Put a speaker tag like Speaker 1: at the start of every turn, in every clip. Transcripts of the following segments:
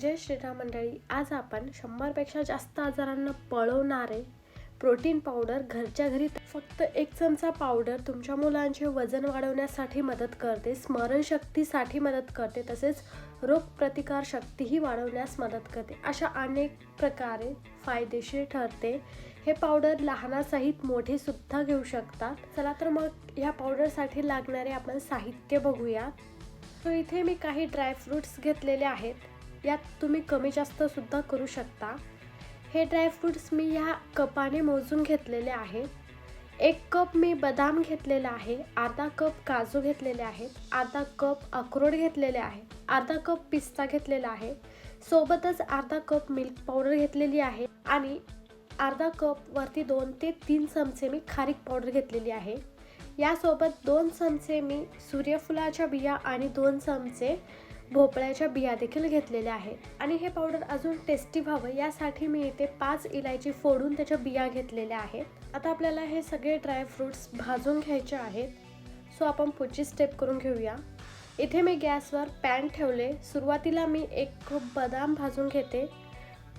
Speaker 1: जय श्रीराम मंडळी आज आपण शंभरपेक्षा जास्त आजारांना पळवणारे प्रोटीन पावडर घरच्या घरी फक्त एक चमचा पावडर तुमच्या मुलांचे वजन वाढवण्यासाठी मदत करते स्मरणशक्तीसाठी मदत करते तसेच रोगप्रतिकार शक्तीही वाढवण्यास मदत करते. अशा अनेक प्रकारे फायदेशीर ठरते. हे पावडर लहानासहित मोठे सुद्धा घेऊ शकतात. चला तर मग ह्या पावडरसाठी लागणारे आपण साहित्य बघूया. सो इथे मी काही ड्रायफ्रुट्स घेतलेले आहेत. यात तुम्ही कमी जास्त सुद्धा करू शकता. हे ड्रायफ्रूट्स मी ह्या कपाने मोजून घेतलेले आहे. एक कप मी बदाम घेतलेला आहे अर्धा कप काजू घेतलेले आहेत अर्धा कप अक्रोड घेतलेले आहे अर्धा कप पिस्ता घेतलेला आहे सोबतच अर्धा कप मिल्क पावडर घेतलेली आहे आणि अर्धा कप वरती दोन ते तीन चमचे मी खारीक पावडर घेतलेली आहे. यासोबत दोन चमचे मी सूर्यफुलाच्या बिया आणि दोन चमचे भोपळ्याच्या बिया देखील घेतलेल्या आहेत. आणि हे पावडर अजून टेस्टी व्हावं यासाठी मी इथे पाच इलायची फोडून त्याच्या बिया घेतलेल्या आहेत. आता आपल्याला हे सगळे ड्रायफ्रुट्स भाजून घ्यायचे आहेत. सो आपण पुढची स्टेप करून घेऊया. इथे मी गॅसवर पॅन ठेवले. सुरुवातीला मी एक खूप बदाम भाजून घेते.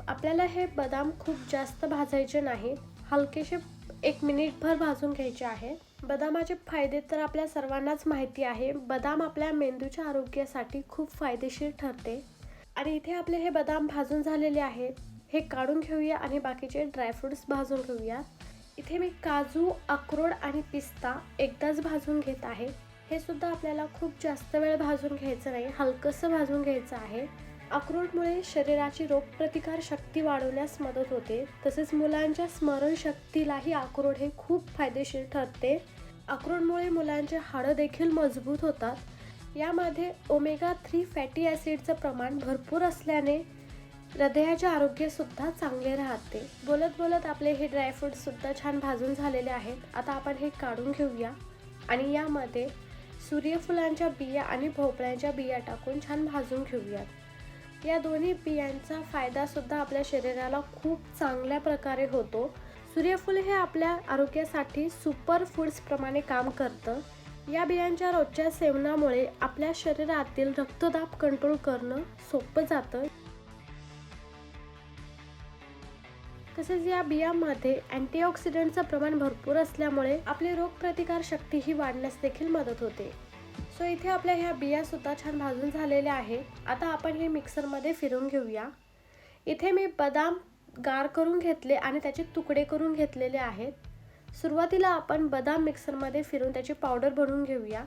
Speaker 1: आपल्याला हे बदाम खूप जास्त भाजायचे नाही हलकेसे एक मिनिटभर भाजून घ्यायचे आहे बदामाचे फायदे तर आपल्या सर्वांनाच माहिती आहे. बदाम आपल्या मेंदूच्या आरोग्यासाठी खूप फायदेशीर ठरते. आणि इथे आपले हे बदाम भाजून झालेले आहेत हे काढून घेऊया आणि बाकीचे ड्रायफ्रुट्स भाजून घेऊया. इथे मी काजू अक्रोड आणि पिस्ता एकदाच भाजून घेत आहे. हे सुद्धा आपल्याला खूप जास्त वेळ भाजून घ्यायचं नाही. हलकंसं भाजून घ्यायचं आहे. अक्रोडमुळे शरीराची रोगप्रतिकार शक्ती वाढवण्यास मदत होते. तसेच मुलांच्या स्मरणशक्तीलाही अक्रोड हे खूप फायदेशीर ठरते. अक्रोडमुळे मुलांचे हाडं देखील मजबूत होतात. यामध्ये ओमेगा थ्री फॅटी ॲसिडचं प्रमाण भरपूर असल्याने हृदयाचे आरोग्यसुद्धा चांगले राहते. बोलत बोलत आपले हे ड्रायफ्रूटसुद्धा छान भाजून झालेले आहेत. आता आपण हे काढून घेऊया. आणि यामध्ये सूर्यफुलांच्या बिया आणि भोपळ्याच्या बिया टाकून छान भाजून घेऊयात. या दोन्ही बियांचा फायदासुद्धा आपल्या शरीराला खूप चांगल्या प्रकारे होतो. सूर्यफूल हे आपल्या आरोग्यासाठी सुपर फूड्सप्रमाणे काम करतं. या बियांच्या रोजच्या सेवनामुळे आपल्या शरीरातील रक्तदाब कंट्रोल करणं सोपं जातं. तसेच या बियांमध्ये अँटीऑक्सिडंटचं प्रमाण भरपूर असल्यामुळे आपली रोगप्रतिकार शक्तीही वाढण्यास देखील मदत होते. सो इथे आपल्या ह्या बियासुद्धा छान भाजून झालेल्या आहेत. आता आपण हे मिक्सरमध्ये फिरून घेऊया. इथे मी बदाम गार करून घेतले आणि त्याचे तुकडे करून घेतलेले आहेत. सुरुवातीला आपण बदाम मिक्सरमध्ये फिरून त्याची पावडर बनवून घेऊया.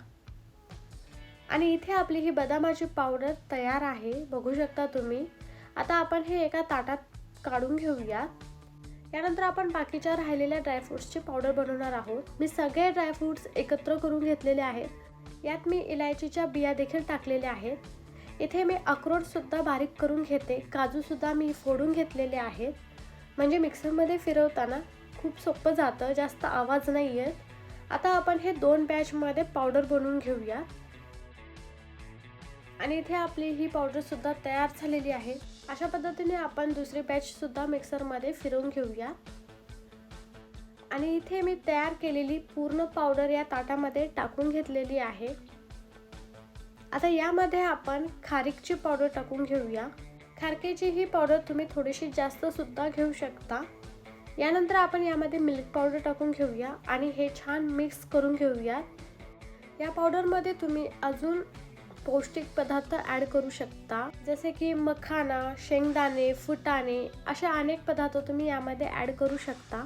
Speaker 1: आणि इथे आपली ही बदामाची पावडर तयार आहे. बघू शकता तुम्ही. आता आपण हे एका ताटात काढून घेऊया. यानंतर आपण बाकीच्या राहिलेल्या ड्रायफ्रुट्सची पावडर बनवणार आहोत. मी सगळे ड्रायफ्रुट्स एकत्र करून घेतलेले आहेत. यात मी इलायचीच्या बिया देखील टाकलेल्या आहेत. इथे मी अक्रोडसुद्धा बारीक करून घेते. काजूसुद्धा मी फोडून घेतलेले आहेत. म्हणजे मिक्सरमध्ये फिरवताना खूप सोपं जातं जास्त आवाज नाही आहेत आता आपण हे दोन बॅचमध्ये पावडर बनवून घेऊया. आणि इथे आपली ही पावडरसुद्धा तयार झालेली आहे. अशा पद्धतीने आपण दुसरी बॅचसुद्धा मिक्सरमध्ये फिरवून घेऊया. आणि इथे मी तयार केलेली पूर्ण पावडर या ताटामध्ये टाकून घेतलेली आहे. आता यामध्ये आपण खारीकची पावडर टाकून घेऊया. खारकेची ही पावडर तुम्ही थोडीशी जास्त सुद्धा घेऊ शकता. यानंतर आपण यामध्ये मिल्क पावडर टाकून घेऊया आणि हे छान मिक्स करून घेऊया. या पावडरमध्ये तुम्ही अजून पौष्टिक पदार्थ ॲड करू शकता. जसे की मखाना शेंगदाणे फुटाणे असे अनेक पदार्थ तुम्ही यामध्ये ॲड करू शकता.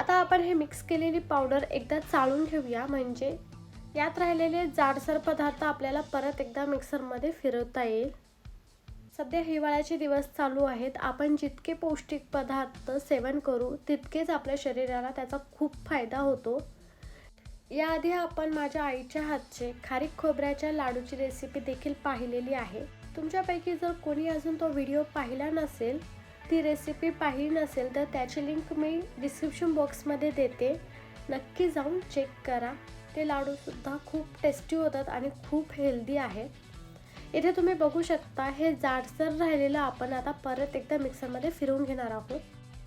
Speaker 1: आता आपण हे मिक्स केलेली पावडर एकदा चाळून घेऊया. म्हणजे यात राहिलेले जाडसर पदार्थ आपल्याला परत एकदा मिक्सरमध्ये फिरवता येईल. सध्या हिवाळ्याचे दिवस चालू आहेत. आपण जितके पौष्टिक पदार्थ सेवन करू तितकेच आपल्या शरीराला त्याचा खूप फायदा होतो. याआधी आपण माझ्या आईच्या हातचे खारीक खोबऱ्याच्या लाडूची रेसिपी देखील पाहिलेली आहे. तुमच्यापैकी जर कोणी अजून तो व्हिडिओ पाहिला नसेल ती रेसिपी पाहिली नसेल तर त्याची लिंक मी डिस्क्रिप्शन बॉक्समध्ये देते. नक्की जाऊन चेक करा. ते लाडूसुद्धा खूप टेस्टी होतात आणि खूप हेल्दी आहे. इथे तुम्ही बघू शकता हे जाडसर राहिलेलं आपण आता परत एकदा मिक्सरमध्ये फिरवून घेणार आहोत.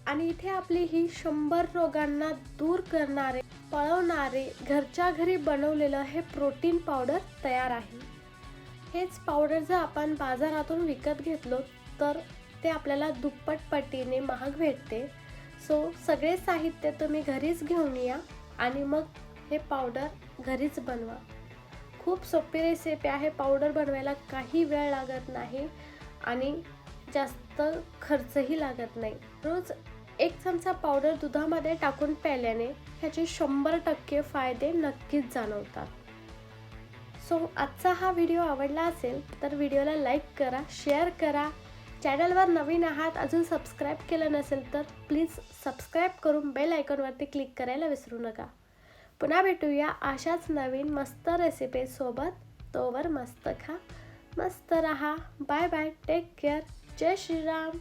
Speaker 1: आणि इथे आपली ही शंभर रोगांना दूर करणारे पळवणारे घरच्या घरी बनवलेलं हे प्रोटीन पावडर तयार आहे. हेच पावडर जर आपण बाजारातून विकत घेतलो तर ते आपल्याला दुप्पट पटीने महाग भेटते. सो सगळे साहित्य तुम्ही घरीच घेऊन या आणि मग हे पावडर घरीच बनवा. खूप सोपी रेसिपी आहे पावडर बनवायला काही वेळ लागत नाही आणि जास्त खर्चही लागत नाही. रोज एक चमचा पावडर दुधामध्ये टाकून प्यायल्याने ह्याचे शंभर टक्के फायदे नक्कीच जाणवतात. सो आजचा हा व्हिडिओ आवडला असेल तर व्हिडिओला लाईक करा शेअर करा चॅनलवर नवीन आहात अजून सबस्क्राईब केलं नसेल तर प्लीज सबस्क्राईब करून बेल आयकॉनवरती क्लिक करायला विसरू नका. पुन्हा भेटूया अशाच नवीन मस्त रेसिपीसोबत तोवर मस्त खा. मस्त रहा. Bye bye take care Jai Shriram.